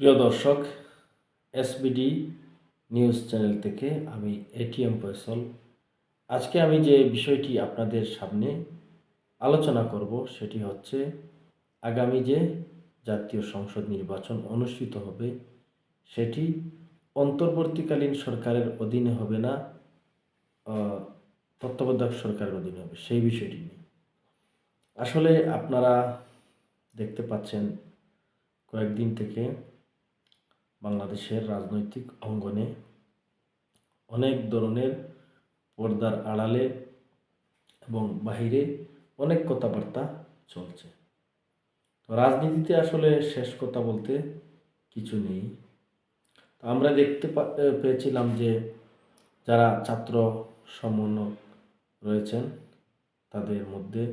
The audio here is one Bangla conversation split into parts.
প্রিয় দর্শক এসবিডি নিউজ চ্যানেল থেকে আমি এটিএম ফয়সল। আজকে আমি যে বিষয়টি আপনাদের সামনে আলোচনা করব, সেটি হচ্ছে আগামী যে জাতীয় সংসদ নির্বাচন অনুষ্ঠিত হবে, সেটি অন্তর্বর্তীকালীন সরকারের অধীনে হবে না তত্ত্বাবধায়ক সরকারের অধীনে হবে, সেই বিষয়টি নিয়ে। আসলে আপনারা দেখতে পাচ্ছেন, কয়েকদিন থেকে বাংলাদেশের রাজনৈতিক অঙ্গনে অনেক ধরনের পর্দার আড়ালে এবং বাহিরে অনেক কথাবার্তা চলছে। তো রাজনীতিতে আসলে শেষ কথা বলতে কিছু নেই। তো আমরা দেখতে পেয়েছিলাম যে যারা ছাত্র সমন্বয় রয়েছেন, তাদের মধ্যে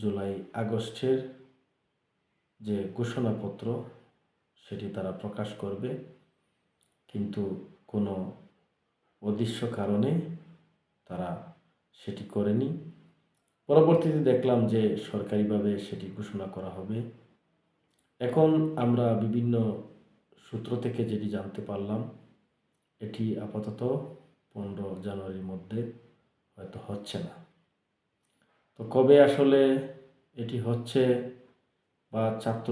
জুলাই আগস্টের যে ঘোষণাপত্র সেটি তারা প্রকাশ করবে। কিন্তু কোনো অদৃশ্য কারণে তারা সেটি করেনি। পরবর্তীতে দেখলাম যে সরকারিভাবে সেটি ঘোষণা করা হবে। এখন আমরা বিভিন্ন সূত্র থেকে যেটি জানতে পারলাম, এটি আপাতত পনেরো জানুয়ারির মধ্যে হয়তো হচ্ছে না। তো কবে আসলে এটি হচ্ছে বা ছাত্র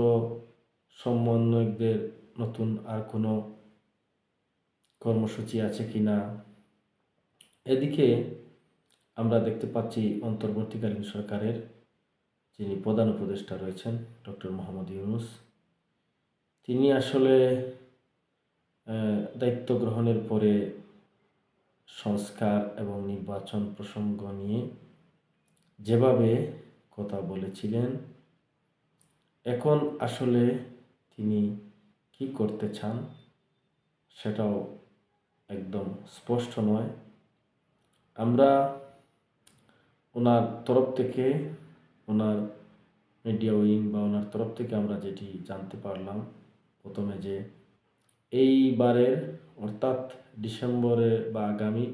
সমন্বয়কদের নতুন আর কোনো কর্মসূচি আছে কি না? এদিকে আমরা দেখতে পাচ্ছি অন্তর্বর্তীকালীন সরকারের যিনি প্রধান উপদেষ্টা রয়েছেন, ডক্টর মোহাম্মদ ইউনুস, তিনি আসলে দায়িত্ব গ্রহণের পরে সংস্কার এবং নির্বাচন প্রসঙ্গ নিয়ে যেভাবে কথা বলেছিলেন, এখন আসলে তিনি কি করতে চান সেটাও একদম স্পষ্ট নয়। আমরা ওনার তরফ থেকে, ওনার মিডিয়া উইং বা ওনার তরফ থেকে আমরা যেটি জানতে পারলাম, প্রথমে যে এইবারের অর্থাৎ ডিসেম্বরে বা আগামী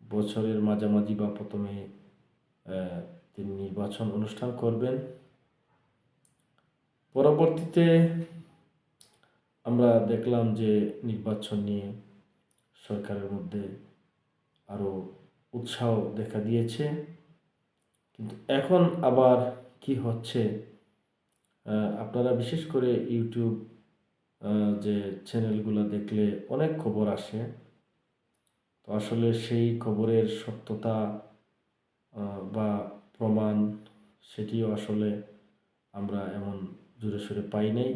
বছরের মাঝামাঝি বা প্রথমে তিনি নির্বাচন অনুষ্ঠান করবেন। পরবর্তীতে আমরা দেখলাম যে নির্বাচন নিয়ে সরকারের মধ্যে আরও উৎসাহ দেখা দিয়েছে। কিন্তু এখন আবার কি হচ্ছে? আপনারা বিশেষ করে ইউটিউব যে চ্যানেলগুলো দেখলে অনেক খবর আসে। তো আসলে সেই খবরের সত্যতা বা প্রমাণ, সেটিও আসলে আমরা এমন জোরে সোরে পাই নাই।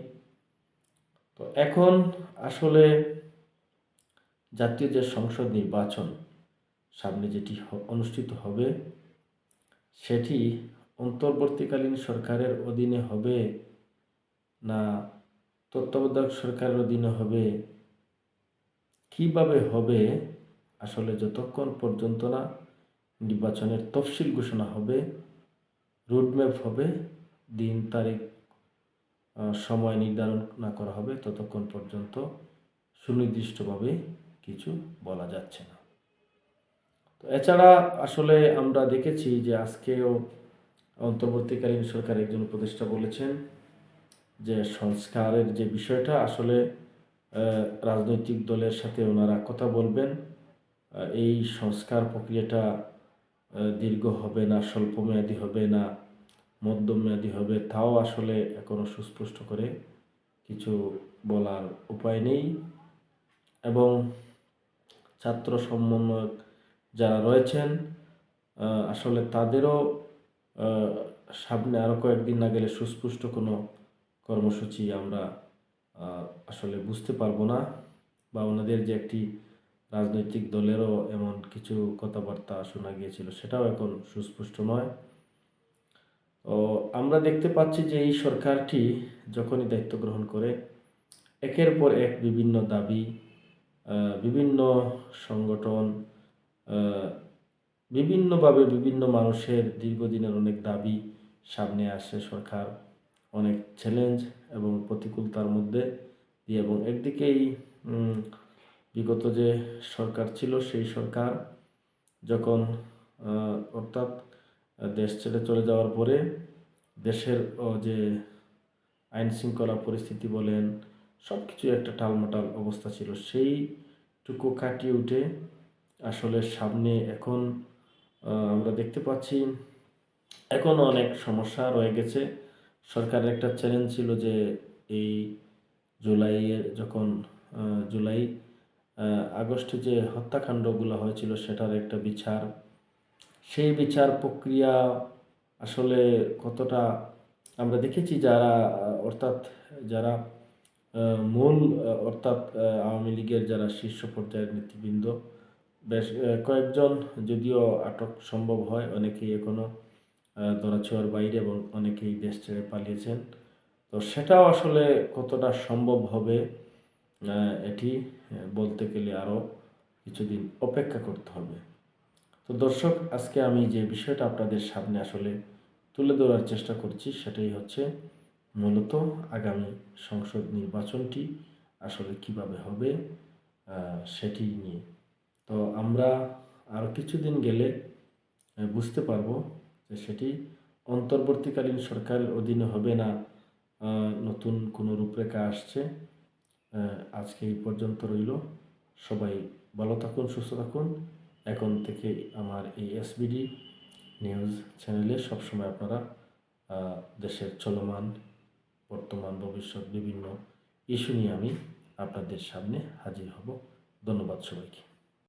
তো এখন আসলে জাতীয় যে সংসদ নির্বাচন সামনে যেটি অনুষ্ঠিত হবে, সেটি অন্তর্বর্তীকালীন সরকারের অধীনে হবে না তত্ত্বাবধায়ক সরকারের অধীনে হবে? কীভাবে হবে আসলে যতক্ষণ পর্যন্ত না নির্বাচনের তফসিল ঘোষণা হবে রুটম্যাপ হবে, দিন, তারিখ সময় নির্ধারণ না করা হবে, ততক্ষণ পর্যন্ত সুনির্দিষ্টভাবে কিছু বলা যাচ্ছে না। তো এছাড়া আসলে আমরা দেখেছি যে আজকেও অন্তর্বর্তীকালীন সরকার একজন উপদেষ্টা বলেছেন যে সংস্কারের যে বিষয়টা, আসলে রাজনৈতিক দলের সাথে ওনারা কথা বলবেন। এই সংস্কার প্রক্রিয়াটা দীর্ঘ হবে না, স্বল্পমেয়াদী হবে না। মধ্যমেয়াদী হবে, তাও আসলে এখনও সুস্পষ্ট করে কিছু বলার উপায় নেই। এবং ছাত্র সমন্বয়ক যারা রয়েছেন আসলে তাদেরও সামনে আরও কয়েকদিন না গেলে সুস্পষ্ট কোনো কর্মসূচি আমরা আসলে বুঝতে পারব না বা ওনাদের যে একটি রাজনৈতিক দলেরও এমন কিছু কথাবার্তা শোনা গিয়েছিল, সেটাও এখন সুস্পষ্ট নয়। আমরা দেখতে পাচ্ছি যে এই সরকারটি যখনই দায়িত্ব গ্রহণ করে, একের পর এক বিভিন্ন দাবি বিভিন্ন সংগঠন বিভিন্নভাবে বিভিন্ন মানুষের দীর্ঘদিনের অনেক দাবি সামনে আসে সরকার। অনেক চ্যালেঞ্জ এবং প্রতিকূলতার মধ্যে দিয়ে এবং একদিকেই বিগত যে সরকার ছিল সেই সরকার যখন অর্থাৎ দেশ ছেড়ে চলে যাওয়ার পরে দেশের যে আইন শৃঙ্খলা পরিস্থিতি বলেন সব কিছু একটা টালমাটাল অবস্থা ছিল। সেইটুকু কাটিয়ে উঠে আসলে সামনে এখন আমরা দেখতে পাচ্ছি এখনও অনেক সমস্যা রয়ে গেছে। সরকারের একটা চ্যালেঞ্জ ছিল যে এই জুলাইয়ের যখন জুলাই আগস্টে যে হত্যাকাণ্ডগুলো হয়েছিল, সেটার একটা বিচার সেই বিচার প্রক্রিয়া আসলে কতটা, আমরা দেখেছি যারা, অর্থাৎ যারা মূল অর্থাৎ আওয়ামী লীগের যারা শীর্ষ পর্যায়ের নেতৃবৃন্দ, বেশ কয়েকজন যদিও আটক সম্ভব হয়, অনেকেই এখনও ধরাছোঁয়ার বাইরে এবং অনেকেই দেশ ছেড়ে পালিয়েছেন। তো সেটাও আসলে কতটা সম্ভব হবে এটি বলতে গেলে আরও কিছুদিন অপেক্ষা করতে হবে। তো দর্শক, আজকে আমি যে বিষয়টা আপনাদের সামনে আসলে তুলে ধরার চেষ্টা করছি সেটাই হচ্ছে মূলত আগামী সংসদ নির্বাচনটি আসলে কীভাবে হবে সেটি নিয়ে। তো আমরা আরও কিছুদিন গেলে বুঝতে পারব যে সেটি অন্তর্বর্তীকালীন সরকারের অধীনে হবে না নতুন কোনো রূপরেখা আসছে। আজকে এই পর্যন্ত রইল। সবাই ভালো থাকুন, সুস্থ থাকুন। এখন থেকে আমার এই এসবিডি নিউজ চ্যানেলে সবসময় আপনারা দেশের চলমান, বর্তমান, ভবিষ্যৎ বিভিন্ন ইস্যু নিয়ে আমি আপনাদের সামনে হাজির হব। ধন্যবাদ সবাইকে।